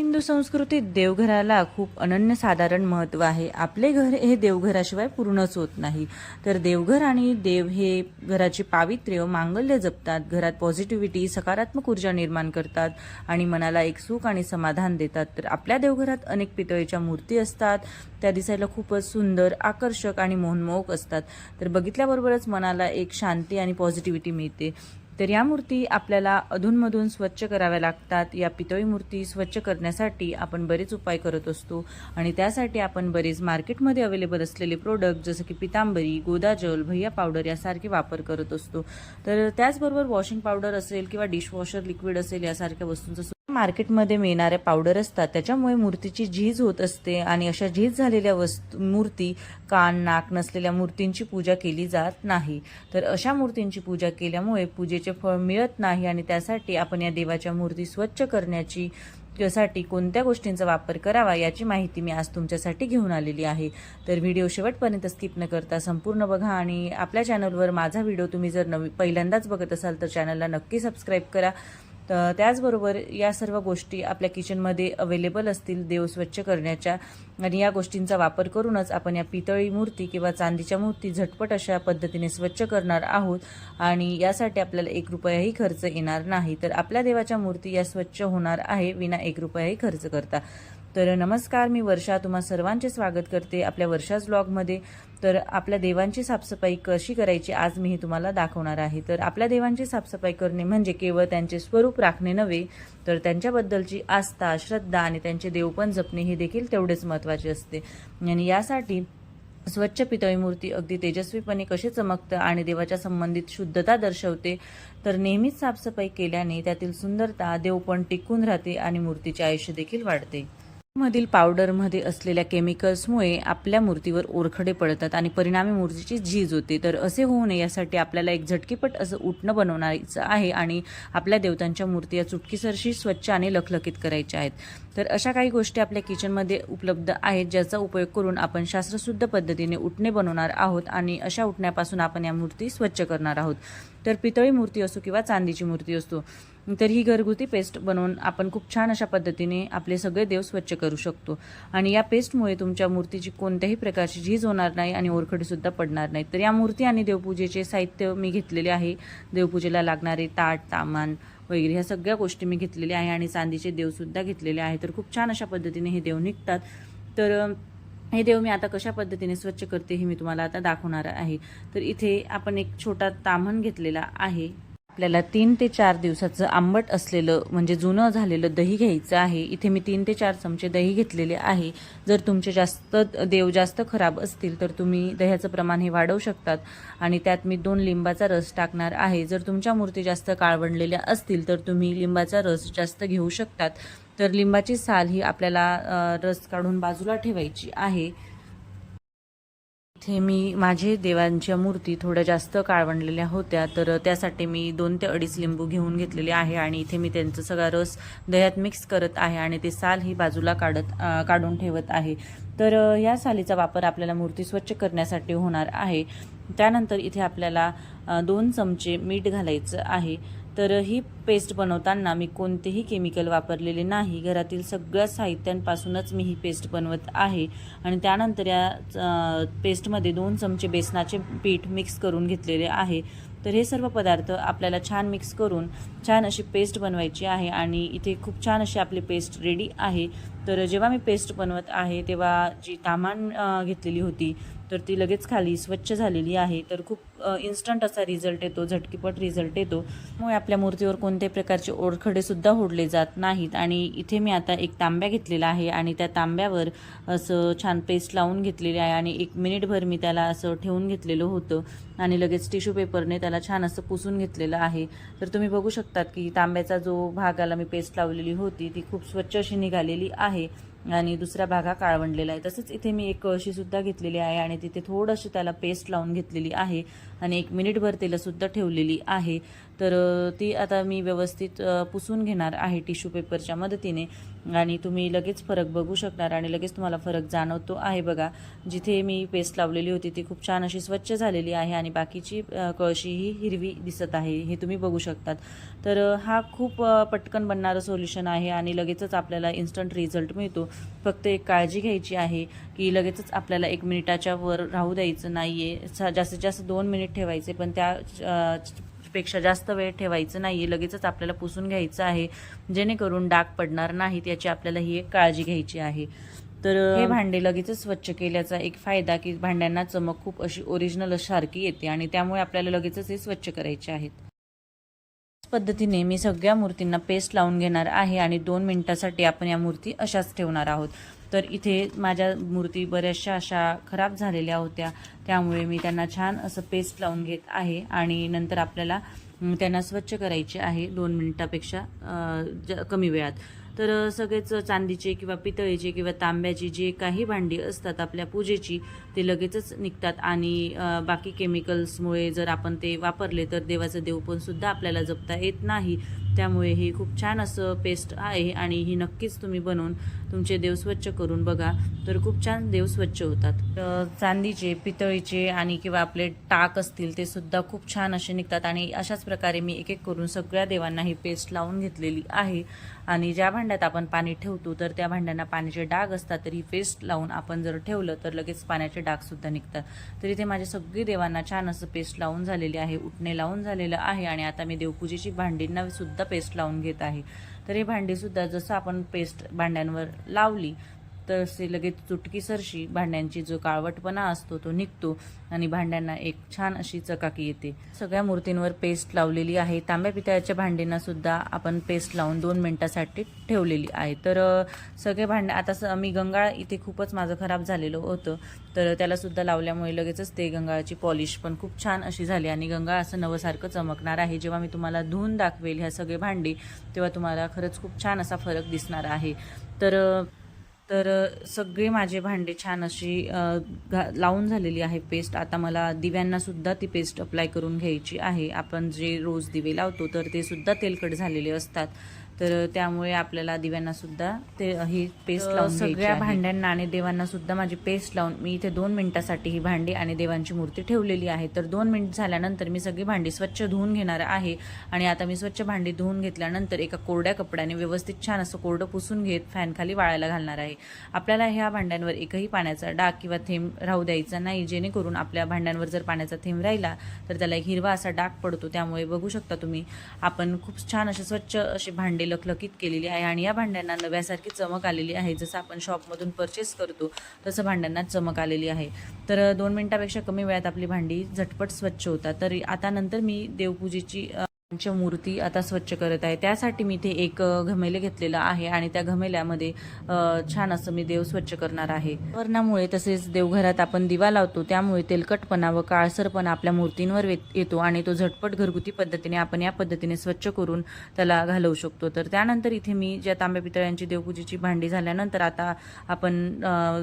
हिंदू संस्कृतीत देवघराला खूप अनन्यसाधारण महत्त्व आहे. आपले घर हे देवघराशिवाय पूर्णच होत नाही. तर देवघर आणि देव हे घराचे पावित्र्य मांगल्य जपतात. घरात पॉझिटिव्हिटी सकारात्मक ऊर्जा निर्माण करतात आणि मनाला एक सुख आणि समाधान देतात. तर आपल्या देवघरात अनेक पितळीच्या मूर्ती असतात. त्या दिसायला खूपच सुंदर आकर्षक आणि मोहनमोहक असतात. तर बघितल्याबरोबरच मनाला एक शांती आणि पॉझिटिव्हिटी मिळते. तर या मूर्ती आपल्याला अधूनमधून स्वच्छ कराव्या लागतात. या पितळी मूर्ती स्वच्छ करण्यासाठी आपण बरेच उपाय करत असतो आणि त्यासाठी आपण बरेच मार्केटमध्ये अवेलेबल असलेले प्रोडक्ट जसं की पितांबरी गोदाजल भैया पावडर यासारखे वापर करत असतो. तर त्याचबरोबर वॉशिंग पावडर असेल किंवा डिशवॉशर लिक्विड असेल यासारख्या वस्तूंचा मार्केटमध्ये मिळणाऱ्या पावडर असतात त्याच्यामुळे मूर्तीची झीज होत असते आणि अशा झीज झालेल्या वस्तू मूर्ती कान नाक नसलेल्या मूर्तींची पूजा केली जात नाही. तर अशा मूर्तींची पूजा केल्यामुळे पूजेचे फळ मिळत नाही आणि त्यासाठी आपण या देवाच्या मूर्ती स्वच्छ करण्याची साठी कोणत्या गोष्टींचा वापर करावा याची माहिती मी आज तुमच्यासाठी घेऊन आलेली आहे. तर व्हिडिओ शेवटपर्यंत स्किप न करता संपूर्ण बघा आणि आपल्या चॅनलवर माझा व्हिडिओ तुम्ही जर नवी पहिल्यांदाच बघत असाल तर चॅनलला नक्की सबस्क्राईब करा. तर त्याचबरोबर या सर्व गोष्टी आपल्या किचनमध्ये अवेलेबल असतील देव स्वच्छ करण्याच्या आणि या गोष्टींचा वापर करूनच आपण या पितळी मूर्ती किंवा चांदीच्या मूर्ती झटपट अशा पद्धतीने स्वच्छ करणार आहोत आणि यासाठी आपल्याला एक रुपयाही खर्च येणार नाही. तर आपल्या देवाच्या मूर्ती या स्वच्छ होणार आहे विना एक रुपयाही खर्च करता. तर नमस्कार मी वर्षा. तुम्हा सर्वांचे स्वागत करते आपल्या वर्षाच ब्लॉगमध्ये. तर आपल्या देवांची साफसफाई कशी करायची आज मी हे तुम्हाला दाखवणार आहे. तर आपल्या देवांची साफसफाई करणे म्हणजे केवळ त्यांचे स्वरूप राखणे नव्हे तर त्यांच्याबद्दलची आस्था श्रद्धा आणि त्यांचे देवपण जपणे हे देखील तेवढेच महत्त्वाचे असते. आणि यासाठी स्वच्छ पितळी मूर्ती अगदी तेजस्वीपणे कसे चमकतं आणि देवाच्या संबंधित शुद्धता दर्शवते तर नेहमीच साफसफाई केल्याने त्यातील सुंदरता देवपण टिकून राहते आणि मूर्तीचे आयुष्य देखील वाढते. मधील पावडरमध्ये असलेल्या केमिकल्समुळे आपल्या मूर्तीवर ओरखडे पडतात आणि परिणामी मूर्तीची झीज होते. तर असे होऊ नये यासाठी आपल्याला एक झटकीपट असं उठणं बनवणायचं आहे आणि आपल्या देवतांच्या मूर्ती या चुटकीसरशी स्वच्छ आणि लखलखीत करायच्या आहेत. तर अशा काही गोष्टी आपल्या किचनमध्ये उपलब्ध आहेत ज्याचा उपयोग करून आपण शास्त्रशुद्ध पद्धतीने उठणे बनवणार आहोत आणि अशा उठण्यापासून आपण या मूर्ती स्वच्छ करणार आहोत. तर पितळी मूर्ती असो किंवा चांदीची मूर्ती असतो तर ही घरगुती पेस्ट बनवून आपण खूप छान अशा पद्धतीने आपले सगळे देव स्वच्छ करू शकतो. आणि या पेस्टमुळे तुमच्या मूर्तीची कोणत्याही प्रकारची झीज होणार नाही आणि ओरखडीसुद्धा पडणार नाही तर या मूर्ती आणि देवपूजेचे साहित्य मी घेतलेले आहे. देवपूजेला लागणारे ताट तामान वगैरे ह्या सगळ्या गोष्टी मी घेतलेल्या आहे आणि चांदीचे देवसुद्धा घेतलेले आहे. तर खूप छान अशा पद्धतीने हे देव निघतात. तर हे देव मी आता कशा पद्धतीने स्वच्छ करते हे मी तुम्हाला आता दाखवणार आहे. तर इथे आपण एक छोटा ताम्हण घेतलेला आहे. आपल्याला तीन ते चार दिवसाचं आंबट असलेलं म्हणजे जुनं झालेलं दही घ्यायचं आहे. इथे मी तीन ते चार चमचे दही घेतलेले आहे. जर तुमचे जास्त देव जास्त खराब असतील तर तुम्ही दह्याचं प्रमाण हे वाढवू शकतात. आणि त्यात मी दोन लिंबाचा रस टाकणार आहे. जर तुमच्या मूर्ती जास्त काळवणलेल्या असतील तर तुम्ही लिंबाचा रस जास्त घेऊ शकतात. तर लिंबाची साल ही आपल्याला रस काढून बाजूला ठेवायची आहे. इथे मी माझे देवांच्या मूर्ती थोड्या जास्त काळवणलेल्या होत्या तर त्यासाठी मी दोन ते अडीच लिंबू घेऊन घेतलेले आहे आणि इथे मी त्यांचा सगळा रस दह्यात मिक्स करत आहे आणि ते साल ही बाजूला काढत काढून ठेवत आहे. तर या सालीचा वापर आपल्याला मूर्ती स्वच्छ करण्यासाठी होणार आहे. त्यानंतर इथे आपल्याला दोन चमचे मीठ घालायचं आहे. तर ही पेस्ट बनवताना मी कोणतेही केमिकल वापरलेले नाही. घरातील सगळ्या साहित्यांपासूनच मी ही पेस्ट बनवत आहे. आणि त्यानंतर या पेस्टमध्ये दोन चमचे बेसनाचे पीठ मिक्स करून घेतलेले आहे. तर हे सर्व पदार्थ आपल्याला छान मिक्स करून छान अशी पेस्ट बनवायची आहे आणि इथे खूप छान अशी आपली पेस्ट रेडी आहे. तर जेव्हा मी पेस्ट बनवत आहे तेव्हा जी तामान घेतलेली होती तर ती लगेच खाली स्वच्छ झालेली आहे. तर खूप इन्स्टंट असा रिझल्ट येतो झटकीपट रिझल्ट येतो. त्यामुळे आपल्या मूर्तीवर कोणत्याही प्रकारचे ओरखडेसुद्धा ओढले जात नाहीत. आणि इथे मी आता एक तांब्या घेतलेला आहे आणि त्या तांब्यावर असं छान पेस्ट लावून घेतलेली आहे आणि एक मिनिटभर मी त्याला असं ठेवून घेतलेलं होतं. आणि लगेच टिश्यू पेपरने त्याला छान असं पुसून घेतलेलं आहे. तर तुम्ही बघू शकतात की तांब्याचा जो भागाला मी पेस्ट लावलेली होती ती खूप स्वच्छ अशी निघालेली आहे. आणि दुसरा भाग हा काळवंडलेला आहे. तसंच इथे मी एक कळशी सुद्धा घेतलेली आहे आणि तिथे थोडंशी त्याला पेस्ट लावून घेतलेली आहे. आणि एक मिनिटभर तेलसुद्धा सुद्धा ठेवलेली आहे. तर ती आता मी व्यवस्थित पुसून घेणार आहे टिश्यू पेपरच्या मदतीने. आणि तुम्ही लगेच फरक बघू शकणार आणि लगेच तुम्हाला फरक जाणवतो आहे बघा. जिथे मी पेस्ट लावलेली होती ती खूप छान अशी स्वच्छ झालेली आहे आणि बाकीची कळशी ही हिरवी दिसत आहे हे तुम्ही बघू शकतात. तर हा खूप पटकन बनणारं सोल्युशन आहे आणि लगेचच आपल्याला इन्स्टंट रिझल्ट मिळतो. फक्त एक काळजी घ्यायची आहे की लगेचच आपल्याला एक मिनिटाच्या वर राहू द्यायचं नाही आहे जास्तीत जास्त दोन मिनिट ठेवायचे पण त्या पेक्षा जास्त वेळ ठेवायचं नाही लगेचच आपल्याला पुसून घ्यायचं आहे जेणेकरून डाग पडणार नाहीत याची आपल्याला ही एक काळजी घ्यायची आहे. तर हे भांडे लगेचच स्वच्छ केल्याचा एक फायदा की भांड्यांना चमक खूप अशी ओरिजिनल सारखी येते आणि त्यामुळे आपल्याला लगेचच हे स्वच्छ करायचे आहेत. त्याच पद्धतीने मी सगळ्या मूर्तींना पेस्ट लावून घेणार आहे आणि दोन मिनिटासाठी आपण या मूर्ती अशाच ठेवणार आहोत. तर इथे माझ्या मूर्ती बऱ्याचशा अशा खराब झालेल्या होत्या. त्यामुळे मी त्यांना छान असं पेस्ट लावून घेत आहे आणि नंतर आपल्याला त्यांना स्वच्छ करायचे आहे दोन मिनिटापेक्षा ज- कमी वेळात. तर सगळेच चांदीचे किंवा पितळेचे किंवा तांब्याची जे काही भांडी असतात आपल्या पूजेची ते लगेचच निघतात आणि बाकी केमिकल्समुळे जर आपण ते वापरले तर देवाचं देव पण सुद्धा आपल्याला जपता येत नाही. त्यामुळे ही खूप छान असं पेस्ट आहे आणि ही नक्कीच तुम्ही बनवून तुमचे देव स्वच्छ करून बघा. तर खूप छान देव स्वच्छ होतात. चांदीचे पितळीचे आणि किंवा आपले टाक असतील ते सुद्धा खूप छान असे निघतात आणि अशाच प्रकारे मी एक एक करून सगळ्या देवांना ही पेस्ट लावून घेतलेली आहे. आणि ज्या भांड्यात आपण पाणी ठेवतो तर त्या भांड्यांना पाण्याचे डाग असतात तर ही पेस्ट लावून आपण जर ठेवलं तर लगेच पाण्याचे डागसुद्धा निघतात. तर इथे माझ्या सगळी देवांना छान असं पेस्ट लावून झालेली आहे उठणे लावून झालेलं आहे आणि आता मी देवपूजेची भांडींना सुद्धा पेस्ट लावून घेत आहे. तर हे भांडी सुद्धा जसं आपण पेस्ट भांड्यांवर लावली तर ते लगेच चुटकीसरशी भांड्यांची जो काळवटपणा असतो तो निघतो आणि भांड्यांना एक छान अशी चकाकी येते. सगळ्या मूर्तींवर पेस्ट लावलेली आहे. तांब्या पितळ्याच्या भांडींना सुद्धा आपण पेस्ट लावून दोन मिनटासाठी ठेवलेली आहे. तर सगळे भांडे आता स- मी गंगाळ इथे खूपच माझं खराब झालेलं होतं. तर त्यालासुद्धा लावल्यामुळे लगेचच ते गंगाळाची पॉलिश पण खूप छान अशी झाली आणि गंगाळ असं नवसारखं चमकणार आहे. जेव्हा मी तुम्हाला धुवून दाखवेल ह्या सगळे भांडी तेव्हा तुम्हाला खरंच खूप छान असा फरक दिसणार आहे. तर तर सगळे माझे भांडे छान अशी घा लावून झालेली आहे पेस्ट. आता मला दिव्यांनासुद्धा ती पेस्ट अप्लाय करून घ्यायची आहे. आपण जे रोज दिवे लावतो तर ते सुद्धा तेलकट झालेले असतात. तर त्यामुळे आपल्याला दिव्यांना सुद्धा ते ही पेस्ट लावून सगळ्या भांड्यांना आणि देवांना सुद्धा माझी पेस्ट लावून मी इथे दोन मिनिटासाठी ही भांडी आणि देवांची मूर्ती ठेवलेली आहे. तर दोन मिनिट झाल्यानंतर मी सगळी भांडी स्वच्छ धुवून घेणार आहे. आणि आता मी स्वच्छ भांडी धुवून घेतल्यानंतर एका कोरड्या कपड्याने व्यवस्थित छान असं कोरडं पुसून घेत फॅन खाली वाळायला घालणार आहे. आपल्याला ह्या भांड्यांवर एकही पाण्याचा डाग किंवा थेंब राहू द्यायचा नाही. जेणेकरून आपल्या भांड्यांवर जर पाण्याचा थेंब राहिला तर त्याला एक हिरवा असा डाग पडतो. त्यामुळे बघू शकता तुम्ही आपण खूप छान असे स्वच्छ असे भांडे लखलखीत केलेली आहे आणि या भांड्यांना नव्यासारखी चमक आलेली आहे. जसं आपण शॉपमधून परचेस करतो तसं भांड्यांना चमक आलेली आहे. तर दोन मिनटापेक्षा कमी वेळात आपली भांडी झटपट स्वच्छ होतात. तर आता नंतर मी देवपूजेची मूर्ती आता स्वच्छ करत आहे. त्यासाठी मी ते एक घमेले घेतलेलं आहे आणि त्या घमेल्यामध्ये छान असं मी देव स्वच्छ करणार आहे. वर्णामुळे तसेच देवघरात आपण दिवा लावतो त्यामुळे तेलकटपणा व काळसरपणा आपल्या मूर्तींवर येतो आणि तो झटपट घरगुती पद्धतीने आपण या पद्धतीने स्वच्छ करून त्याला घालवू शकतो. तर त्यानंतर इथे मी ज्या तांब्या पितळ्यांची देवपूजेची भांडी झाल्यानंतर आता आपण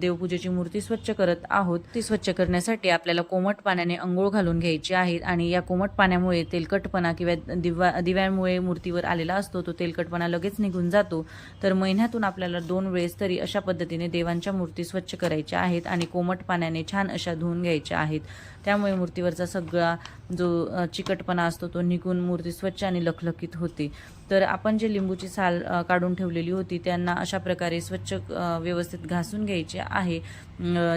देवपूजेची मूर्ती स्वच्छ करत आहोत. ती स्वच्छ करण्यासाठी आपल्याला कोमट पाण्याने अंघोळ घालून घ्यायची आहे आणि या कोमट पाण्यामुळे तेलकटपणा किंवा दिवा दिव्यांमुळे मूर्तीवर आलेला असतो तो तेलकटपणा लगेच निघून जातो. तर महिन्यातून आपल्याला दोन वेळेस तरी अशा पद्धतीने देवांच्या मूर्ती स्वच्छ करायच्या आहेत आणि कोमट पाण्याने छान अशा धुवून घ्यायच्या आहेत. त्यामुळे मूर्तीवरचा सगळा जो चिकटपणा असतो तो निघून मूर्ती स्वच्छ आणि लखलखीत होते. तर आपण जे लिंबूची साल काढून ठेवलेली होती त्यांना अशा प्रकारे स्वच्छ व्यवस्थित घासून घ्यायचे आहे.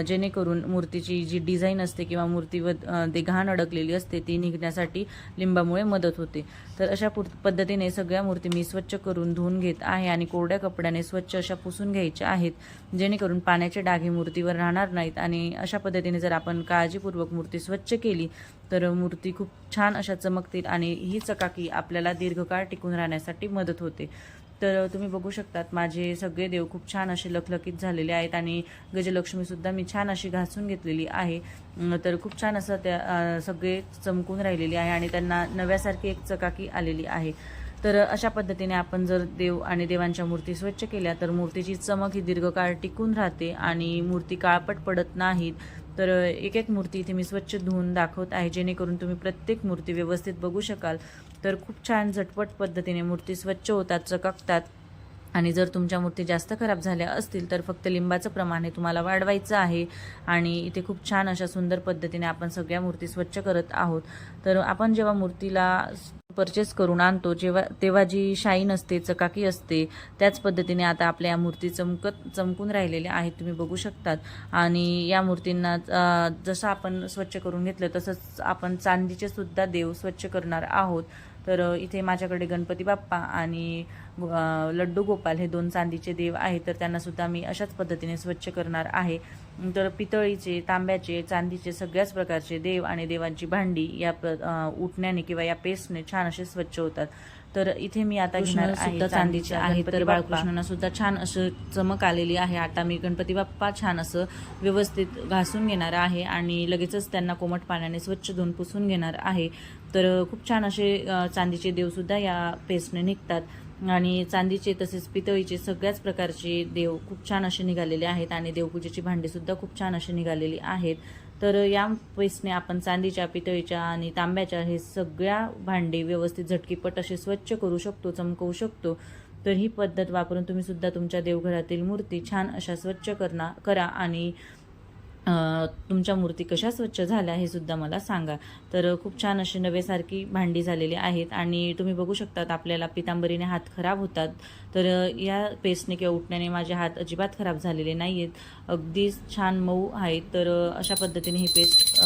जेणेकरून मूर्तीची जी डिझाईन असते किंवा मूर्तीवर ते घाण अडकलेली असते ती निघण्यासाठी लिंबामुळे मदत होते. तर अशा पद्धतीने सगळ्या मूर्ती मी स्वच्छ करून धुवून घेत आहे आणि कोरड्या कपड्याने स्वच्छ अशा पुसून घ्यायच्या आहेत जेणेकरून पाण्याचे डाघे मूर्तीवर राहणार नाहीत. आणि अशा पद्धतीने जर आपण काळजीपूर्वक मूर्ती स्वच्छ केली तर मूर्ती खूप छान अशा चमकतील आणि ही चकाकी आपल्याला दीर्घकाळ टिकून राहण्यासाठी मदत होते. तर तुम्ही बघू शकतात माझे सगळे देव खूप छान असे लखलखीत झालेले आहेत आणि गजलक्ष्मीसुद्धा मी छान अशी घासून घेतलेली आहे. तर खूप छान असं त्या सगळे चमकून राहिलेले आहे आणि त्यांना नव्यासारखी एक चकाकी आलेली आहे. तर अशा पद्धतीने आपण जर देव आणि देवांच्या मूर्ती स्वच्छ केल्या तर मूर्तीची चमक ही दीर्घकाळ टिकून राहते आणि मूर्ती काळपट पडत नाहीत. तर एक एक मूर्ती इथे मी स्वच्छ धुवून दाखवत आहे जेणेकरून तुम्ही प्रत्येक मूर्ती व्यवस्थित बघू शकाल. तर खूप छान झटपट पद्धतीने मूर्ती स्वच्छ होतात चककतात. आणि जर तुमच्या मूर्ती जास्त खराब झाल्या असतील तर फक्त लिंबाचं प्रमाण हे तुम्हाला वाढवायचं आहे. आणि इथे खूप छान अशा सुंदर पद्धतीने आपण सगळ्या मूर्ती स्वच्छ करत आहोत. तर आपण जेव्हा मूर्तीला परचेस करून आणतो. जेव्हा तेव्हा जी शाईन असते चकाकी असते त्याच पद्धतीने आता आपल्या या मूर्ती चमकत चमकून राहिलेल्या आहेत तुम्ही बघू शकतात. आणि या मूर्तींना जसं आपण स्वच्छ करून घेतलं तसंच आपण चांदीचे सुद्धा देव स्वच्छ करणार आहोत. तर इथे माझ्याकडे गणपती बाप्पा आणि लड्डू गोपाल हे दोन चांदीचे देव आहेत. तर त्यांनासुद्धा मी अशाच पद्धतीने स्वच्छ करणार आहे. तर पितळीचे तांब्याचे चांदीचे सगळ्याच प्रकारचे देव आणि देवांची भांडी या उठण्याने किंवा या पेस्टने छान असे स्वच्छ होतात. तर इथे मी आता घेणार सुद्धा आहे चांदीचे आहेत, तर बाळकृष्णांना सुद्धा छान असं चमक आलेली आहे. आता मी गणपती बाप्पा छान असं व्यवस्थित घासून घेणार आहे आणि लगेचच त्यांना कोमट पाण्याने स्वच्छ धुवून पुसून घेणार आहे. तर खूप छान असे चांदीचे देवसुद्धा या पेस्टने निघतात. आणि चांदीचे तसेच पितळीचे सगळ्याच प्रकारचे देव खूप छान असे निघालेले आहेत. आणि देवपूजेची भांडी सुद्धा खूप छान अशी निघालेली आहेत. तर या पेस्टने आपण चांदीच्या पितळीच्या आणि तांब्याच्या हे सगळ्या भांडी व्यवस्थित झटकीपट असे स्वच्छ करू शकतो चमकवू शकतो. तर ही पद्धत वापरून तुम्ही सुद्धा तुमच्या देवघरातील मूर्ती छान अशा स्वच्छ करणा करा आणि तुमच्या मूर्ती कशा स्वच्छ झाल्या हे सुद्धा मला सांगा. तर खूप छान अशी नवेसारखी भांडी झालेली आहेत आणि तुम्ही बघू शकतात आपल्याला पितांबरीने हात खराब होतात. तर या पेस्टने किंवा उठण्याने माझे हात अजिबात खराब झालेले नाही आहेत अगदी छान मऊ आहेत. तर अशा पद्धतीने ही पेस्ट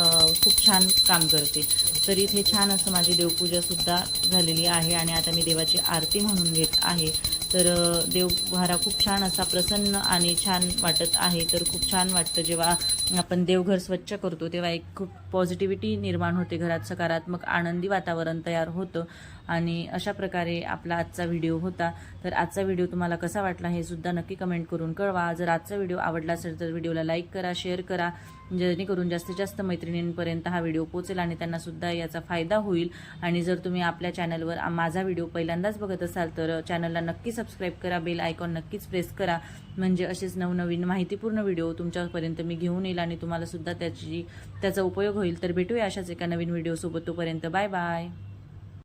खूप छान काम करते. तर इथे छान असं माझी देवपूजासुद्धा झालेली आहे आणि आता मी देवाची आरती म्हणून घेत आहे. तर देवभारा खूप छान असा प्रसन्न आणि छान वाटत आहे. तर खूप छान वाटतं जेव्हा आपण देवघर स्वच्छ करतो तेव्हा एक खूप पॉझिटिव्हिटी निर्माण होते घरात सकारात्मक आनंदी वातावरण तयार होतं. आणि अशा प्रकारे आपला आजचा व्हिडिओ होता. तर आजचा व्हिडिओ तुम्हाला कसा वाटला हे सुद्धा नक्की कमेंट करून कळवा. जर आजचा व्हिडिओ आवडला असेल तर व्हिडिओला लाईक करा शेअर करा. जेणेकरून जास्तीत जास्त मैत्रिणींपर्यंत हा व्हिडिओ पोचेल आणि त्यांना सुद्धा याचा फायदा होईल. आणि जर तुम्ही आपल्या चॅनलवर माझा व्हिडिओ पहिल्यांदाच बघत असाल तर चॅनलला नक्की सबस्क्राईब करा बेल आयकॉन नक्कीच प्रेस करा. म्हणजे असेच नवनवीन माहितीपूर्ण व्हिडिओ तुमच्यापर्यंत मी घेऊन येईल आणि तुम्हाला सुद्धा त्याची त्याचा उपयोग होईल. तर भेटूया अशाच एका नवीन व्हिडिओसोबत तोपर्यंत बाय बाय.